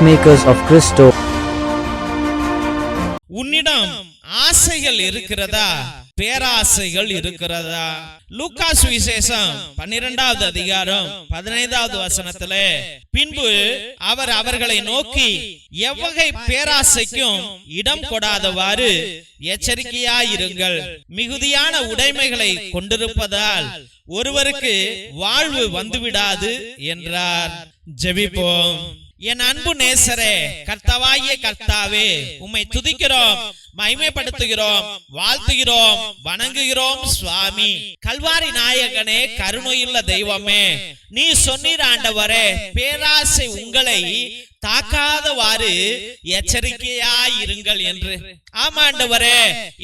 peacemakers of Christo. உன்னிடம் ஆசைகள் இருக்கிறதா? பேராசைகள் இருக்கிறதா? லூக்காஸ் விசேஷம் பன்னிரெண்டாவது அதிகாரம் பதினைந்தாவது வசனத்துல பின்பு அவர் அவர்களை நோக்கி எவ்வகை பேராசைக்கும் இடம் கொடாதவாறு எச்சரிக்கையாயிருங்கள். மிகுதியான உடைமைகளை கொண்டிருப்பதால் ஒருவருக்கு வாழ்வு வந்துவிடாது என்றார். ஜெபிப்போம். என் அன்பு நேசரே கர்த்தாவாகிய கர்த்தாவே உம்மை துதிக்கிறோம் மகிமைப்படுத்துகிறோம் வாழ்த்துகிறோம் வணங்குகிறோம் சுவாமி. கல்வாரி நாயகனே கருணையுள்ள தெய்வமே நீ சொன்னீர் ஆண்டவரே பேராசை உங்களை தாக்காதவாறு எச்சரிக்கையாயிருங்கள் என்று. ஆமாண்டவரே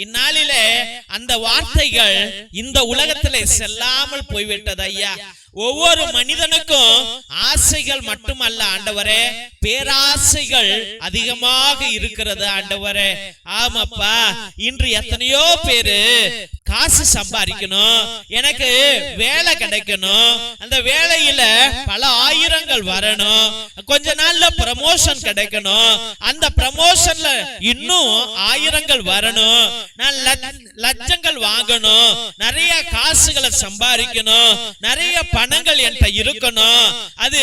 இந்நாளிலே அந்த வார்த்தைகள் இந்த உலகத்திலே செல்லாமல் போய்விட்டது ஐயா. ஒவ்வொரு மனிதனுக்கும் ஆசைகள் மட்டுமல்ல ஆண்டவரே. பேராசைகள் அதிகமாக இருக்கிறது ஆண்டவரே. ஆமாப்பா இன்று எத்தனையோ பேரு காசு சம்பாதிக்கணும் எனக்கு வேலை கிடைக்கணும். அந்த வேலையில பல ஆயிரங்கள் வரணும். கொஞ்ச நாள்ல ப்ரமோஷன் கிடைக்கணும். அந்த ப்ரமோஷன்ல இன்னும் ஆயிரங்கள் வரணும். நான் லட்ச- லட்சங்கள் வாங்கணும். நிறைய காசுகளை சம்பாதிக்கணும். நிறைய பணங்கள் என்கிட்ட இருக்கணும். அது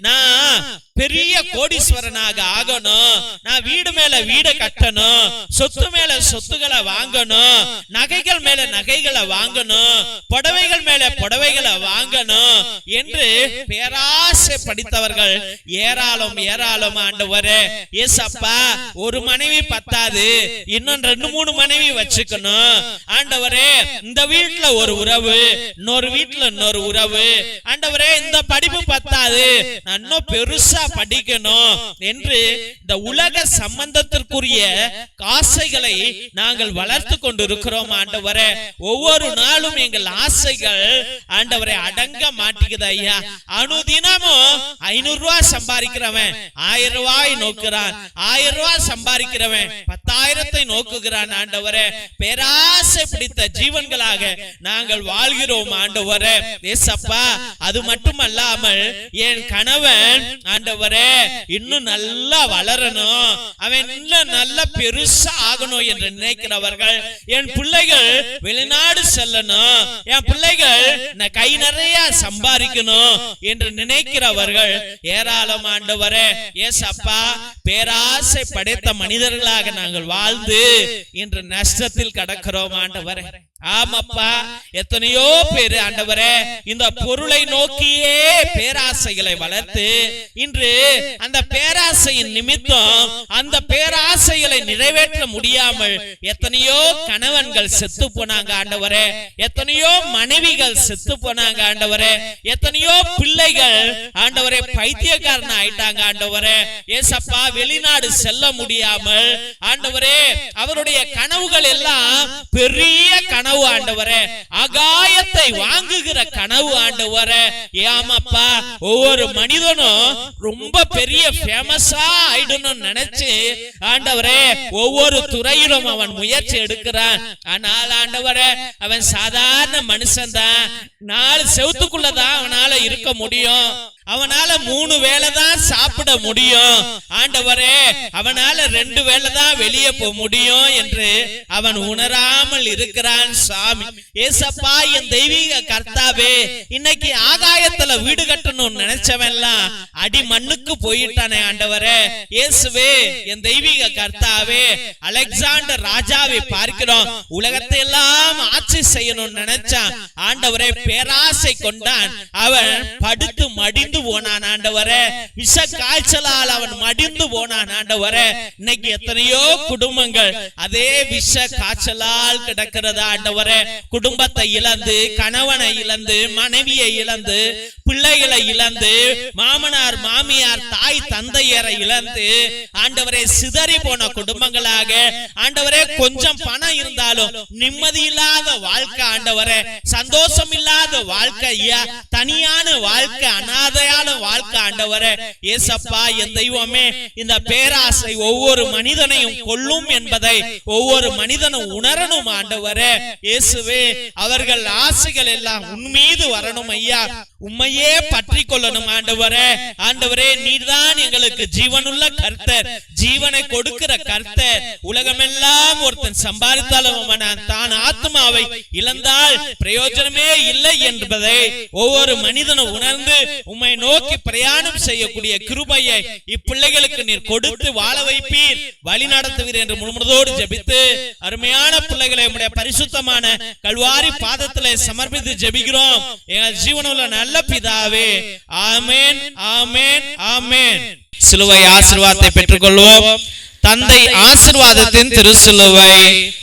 நான் பெரிய கோடீஸ்வரனாக ஆகணும். நான் வீடு மேல வீடு கட்டணும். சொத்து மேல சொத்துக்களை வாங்கணும். நகைகள் மேல நகைகளை வாங்கணும். புடவைகள் மேல புடவைகளை வாங்கணும். என்று பேராசை படித்தவர்கள் ஏராளம் ஏராளம் ஆண்டவரே. ஏசப்பா ஒரு மனைவி பத்தாது. இன்னும் ரெண்டு மூணு மனைவி வச்சுக்கணும். ஆண்டவரே இந்த வீட்டுல ஒரு உறவு. இன்னொரு வீட்டுல இன்னொரு உறவு. ஆண்டவரே இந்த படிப்பு பத்தாது. நான் இன்னும் பெருசா பெருசா படிக்கணும். என்று இந்த உலக சம்பந்தத்திற்குரிய ஆசைகளை நாங்கள் வளர்த்து கொண்டிருக்கிறோம் ஆண்டவரே. ஒவ்வொரு நாளும் எங்கள் ஆசைகள் ஆண்டவரை அடங்க மாட்டேங்குது ஐயா. அனுதினமும் ஐநூறு ரூபாய் சம்பாதிக்கிறவன் ஆயிரம் ரூபாய் நோக்குறான். ஆயிரம் ரூபாய் சம்பாதிக்கிறவன் பத்தாயிரத்தை நோக்குகிறான் ஆண்டவரே. பேராசை பிடித்த ஜீவன்களாக நாங்கள் வாழ்கிறோம் ஆண்டவரே. ஏசப்பா அது மட்டுமல்லாமல் என் கணவன் ஆண்டவரே இன்னும் நல்லா வளரணும். அவன் இன்னும் நல்ல பெருசா ஆகணும் என்று நினைக்கிறவர்கள் என் பிள்ளைகள் வெளிநாடு செல்லணும். என் பிள்ளைகள் கை நிறைய சம்பாதிக்கணும் என்று நினைக்கிறவர்கள் ஏராளம் ஆண்டவரே ஏசப்பா பேராசை படைத்த மனிதர்களாக நாங்கள் வாழ்ந்து இன்று நஷ்டத்தில் கடக்கிறோம் ஆண்டவரே. ஆமாப்பா. எத்தனையோ பேரு ஆண்டவரே இந்த பொருளை நோக்கியே பேராசைகளை வளர்த்து இன்று அந்த பேராசையின் நிமித்தம் அந்த பேராசைகளை நிறைவேற்ற முடியாமல் எத்தனையோ கணவன்கள் செத்து போனாங்க ஆண்டவரே. எத்தனையோ மனைவிகள் செத்து போனாங்க ஆண்டவரே. எத்தனையோ பிள்ளைகள் ஆண்டவரே பைத்தியக்காரன் ஆயிட்டாங்க ஆண்டவரே. ஏசப்பா வெளிநாடு செல்ல முடியாமல் ஆண்டவரே அவருடைய கனவுகள் எல்லாம் பெரிய கனவு ஆண்டவரே அகாயத்தை வாங்குகிற கனவு ஆண்டவரே. ஏமாப்பா ஒவ்வொரு மனிதனும் ரொம்ப பெரிய ஃபேமஸா ஆயிடணும்னு நினைச்சு ஆண்டவரே ஒவ்வொரு துறையிலும் அவன் முயற்சி எடுக்கிறான். ஆனால் ஆண்டவரே அவன் சாதாரண மனுஷன் தான் நாலு செவத்துக்குள்ளதான் அவனால இருக்க முடியும். அவனால மூணு வேளை தான் சாப்பிட முடியும். ஆண்டவரே அவனால ரெண்டு வேளை தான் வெளியே போக முடியும் என்று அவன் உணராமல் இருக்கிறான் சாமி. ஏசப்பா என் தெய்வீக கர்த்தாவே இன்னைக்கு ஆகாயத்துல வீடு கட்டணும்னு நினைச்சவன்லாம் அடி மண்ணுக்கு போயிட்டானே ஆண்டவரே. இயேசுவே என் தெய்வீக கர்த்தாவே அலெக்சாண்டர் ராஜாவை பார்க்கிறோம். உலகத்தை எல்லாம் ஆட்சி செய்யணும்னு நினைச்சான். ஆண்டவரே பேராசை கொண்டான். அவன் படுத்து மடிந்து மடிந்து போனான் ஆண்டவர. விஷ காய்ச்சலால் அவன் மடிந்து போனான் ஆண்டவர. இன்னைக்கு எத்தனையோ குடும்பங்கள் அதே விஷ காய்ச்சலால் கிடக்கிறதா ஆண்டவர. குடும்பத்தை இழந்து கணவனை இழந்து மனைவியை இழந்து பிள்ளைகளை இழந்து மாமனார் மாமியார் தாய் தந்தையரை இழந்து ஆண்டவரே சிதறி போன குடும்பங்களாக. ஆண்டவரே கொஞ்சம் பணம் இருந்தாலும் நிம்மதி இல்லாத வாழ்க்கை ஆண்டவரே. சந்தோஷம் இல்லாத வாழ்க்கை ஐயா. தனியான வாழ்க்கை அனாத வாழ்க்கை வாழ்க்கை ஆண்டவர ஏசப்பா என் தெய்வமே இந்த பேராசை ஒவ்வொரு மனிதனையும் கொல்லும் என்பதை ஒவ்வொரு மனிதனும் உணரணும் ஆண்டவர. இயேசுவே அவர்கள் ஆசைகள் எல்லாம் உன்மீது வரணும் ஐயா. உண்மையே பற்றி கொள்ளணும் ஆண்டவரே. ஆண்டவரே நீர்தான் எங்களுக்கு ஜீவனுள்ள கர்த்தர் ஜீவனை கொடுக்கிற கர்த்தர். உலகமெல்லாம் ஒருத்தன் சம்பாதித்தாலும் அவன் தான் ஆத்மாவை இழந்தால் பிரயோஜனமே இல்லை என்பதை ஒவ்வொரு மனிதனும் உணர்ந்து உண்மை உம்மை நோக்கி பிரயாணம் செய்யக்கூடிய கிருபையை இப்பிள்ளைகளுக்கு நீர் கொடுத்து வாழ வைப்பீர். வழி நடத்துவீர் என்று முழுமுதோடு ஜபித்து அருமையான பிள்ளைகளை உடைய பரிசுத்தமான கல்வாரி பாதத்திலே சமர்ப்பித்து ஜபிக்கிறோம். எங்கள் ஜீவனுள்ள நல்ல பிதாவே. ஆமேன் ஆமேன் ஆமேன். சிலுவை ஆசீர்வாதத்தை பெற்றுக்கொள்வோம். தந்தை ஆசிர்வாதத்தின் திருசிலுவை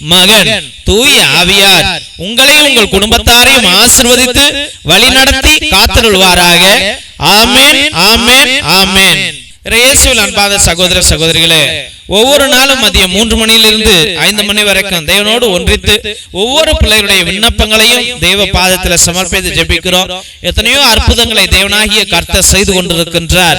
மகன் தூய ஆவியார். உங்களையும் உங்கள் குடும்பத்தாரையும் ஆசிர்வதித்து வழிநடத்தி காத்தருள்வாராக ஆமென் ஆமென் ஆமென் இயேசுவில் அன்பாத சகோதர சகோதரிகளே ஒவ்வொரு நாளும் மதியம் மூன்று மணியிலிருந்து ஐந்து மணி வரைக்கும் தேவனோடு ஒன்றித்து ஒவ்வொரு பிள்ளைகளுடைய விண்ணப்பங்களையும் தேவ பாதத்தில் சமர்ப்பித்து ஜெபிக்கிறோம். எத்தனையோ அற்புதங்களை தேவனாகிய கர்த்தர் செய்து கொண்டிருக்கின்றார்.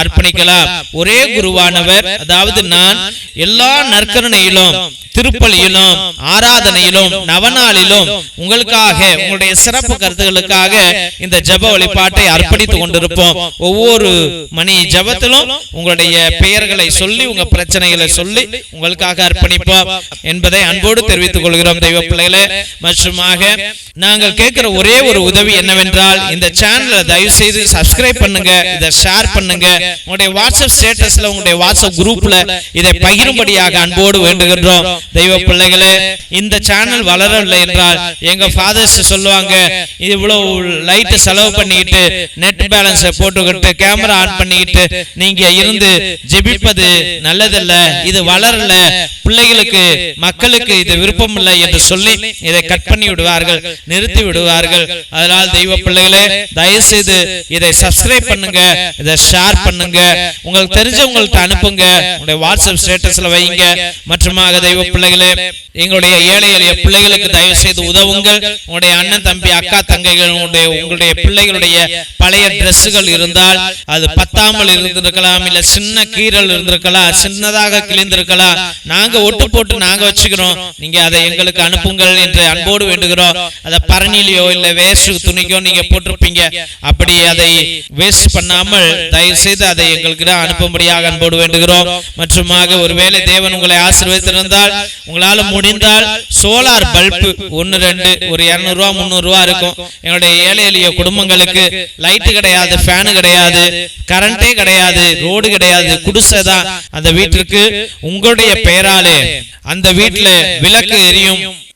அர்ப்பணிக்கலாம். ஒரே குருவானவர் அதாவது நான் எல்லா நற்கருணையிலும் திருப்பலியிலும் ஆராதனையிலும் நவநாளிலும் உங்களுக்காக உங்களுடைய சிறப்பு கருத்துகளுக்காக இந்த ஜெப வழிபாட்டை அர்ப்பணித்துக் கொண்டிருப்போம். ஒவ்வொரு மணி ஜெபத்திலும் உங்களுடைய பெயர்களை சொல்லி உங்க பிரச்சனைகளை சொல்லி உங்களுக்காக அர்ப்பணிப்போம் என்பதை அன்போடு தெரிவித்துக் கொள்கிறோம் தெய்வ பிள்ளைகளே. மற்றுமாக நாங்கள் கேட்கிற ஒரே ஒரு உதவி என்னவென்றால் இந்த சேனலை தயவு செய்து சப்ஸ்கிரைப் பண்ணுங்க இதை ஷேர் பண்ணுங்க உங்களுடைய வாட்ஸ்அப் ஸ்டேட்டஸ்ல உங்களுடைய வாட்ஸ்அப் குரூப்ல இதை பகிரும்படியாக அன்போடு வேண்டுகின்றோம். தெய்வ பிள்ளைகளே இந்த சேனல் வளரவில்லை என்றால் எங்க ஃபாதர்ஸ் சொல்லுவாங்க இது இவ்வளவு லைட் செலவு பண்ணிக்கிட்டு நெட் பேலன்ஸ் போட்டுக்கிட்டு கேமரா ஆன் பண்ணிக்கிட்டு நீங்க இருந்து ஜெபிப்பது நல்லதல்ல இது வளரல. பிள்ளைகளுக்கு மக்களுக்கு இது விருப்பம் இல்லை என்று சொல்லி இதை கட் பண்ணி விடுவார்கள் நிறுத்தி விடுவார்கள். அதனால் தெய்வ பிள்ளைகளே தயவு செய்து இதை சப்ஸ்கிரைப் பண்ணுங்க இதை ஷேர் பண்ணுங்க. உங்களுக்கு தெரிஞ்சவங்கள்ட்ட அனுப்புங்க. உங்களுடைய வாட்ஸ்அப் ஸ்டேட்டஸ்ல வைங்க. மற்றமாக தெய்வ பிள்ளைகளே எங்களுடைய ஏழை எளிய பிள்ளைகளுக்கு தயவு செய்து உதவுங்கள். உங்களுடைய அண்ணன் தம்பி அக்கா தங்கைகள் உங்களுடைய உங்களுடைய பிள்ளைகளுடைய பழைய டிரெஸ்ஸுகள் இருந்தால் அது பத்தாமல் இருந்திருக்கலாம் இல்ல சின்ன கீறல் இருந்திருக்கலாம் சின்னதாக கிழிந்திருக்கலாம். நாங்க ஒட்டு போட்டு நாங்க வச்சுக்கிறோம். நீங்க அதை எங்களுக்கு அனுப்புங்கள் என்று அன்போடு வேண்டுகிறோம். அதை பரணிலையோ இல்ல வேஸ்ட் துணிக்கோ நீங்க போட்டிருப்பீங்க. அப்படி அதை வேஸ்ட் பண்ணாமல் தயவு செய்து அதை எங்களுக்கு அனுப்பும்படியாக அன்போடு வேண்டுகிறோம். மற்றுமாக ஒருவேளை தேவன் உங்களை ஆசீர்வதித்திருந்தால் உங்களால் முடிந்தால் சோலார் பல்பு ஒன்னு ரெண்டு ஒரு இருநூறு ரூபா இருக்கும். எங்களுடைய ஏழை எளிய குடும்பங்களுக்கு லைட் கிடையாது ஃபேனு கிடையாது கரண்டே கிடையாது ரோடு கிடையாது குடிசை தான் அந்த வீட்டிற்கு. உங்களுடைய பெயராலே அந்த வீட்டுல விளக்கு எரியும்.